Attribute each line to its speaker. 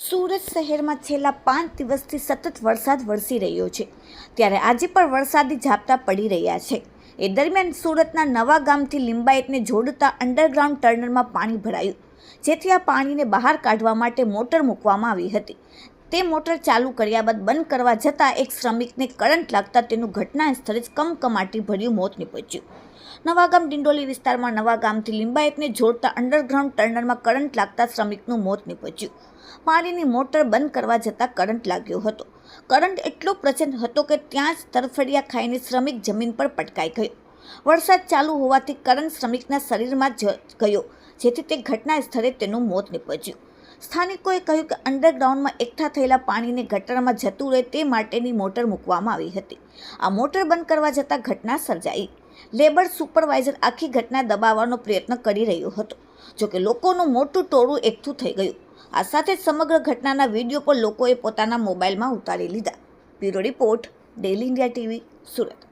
Speaker 1: સુરત શહેરમાં છેલ્લા પાંચ દિવસથી સતત વરસાદ વરસી રહ્યો છે. ત્યારે આજે પણ વરસાદી ઝાપટા પડી રહ્યા છે. એ દરમિયાન સુરતના નવા ગામથી લિંબાયતને જોડતા અંડરગ્રાઉન્ડ ટર્નરમાં પાણી ભરાયું, જેથી આ પાણીને બહાર કાઢવા માટે મોટર મૂકવામાં આવી હતી. તે મોટર ચાલુ કર્યા બાદ બંધ કરવા જતાં એક શ્રમિકને કરંટ લાગતા તેનું ઘટના સ્થળે જ કમકમાટી ભર્યું મોત નીપજ્યું. નવાગામ ડિંડોલી વિસ્તારમાં નવા ગામથી લિંબાયતને જોડતા અંડરગ્રાઉન્ડ ટર્નરમાં કરંટ લાગતા શ્રમિકનું મોત નીપજ્યું. પાણીની મોટર બંધ કરવા જતાં કરંટ લાગ્યો હતો. કરંટ એટલો પ્રચંડ હતો કે ત્યાં જ તરફડિયા ખાઈને શ્રમિક જમીન પર પટકાઈ ગયો. વરસાદ ચાલુ હોવાથી કરંટ શ્રમિકના શરીરમાં જ ગયો, જેથી તે ઘટના સ્થળે તેનું મોત નીપજ્યું. સ્થાનિકોએ કહ્યું કે અંડરગ્રાઉન્ડમાં એકઠા થયેલા પાણીને ગટરમાં જતું રહે તે માટેની મોટર મૂકવામાં આવી હતી. આ મોટર બંધ કરવા જતાં ઘટના સર્જાઈ. લેબર સુપરવાઇઝર આખી ઘટના દબાવવાનો પ્રયત્ન કરી રહ્યો હતો. જોકે લોકોનું મોટું ટોળું એકઠું થઈ ગયું. આ સાથે સમગ્ર ઘટનાના વીડિયો પણ લોકોએ પોતાના મોબાઈલમાં ઉતારી લીધા. Bureau report Daily India TV, Surat.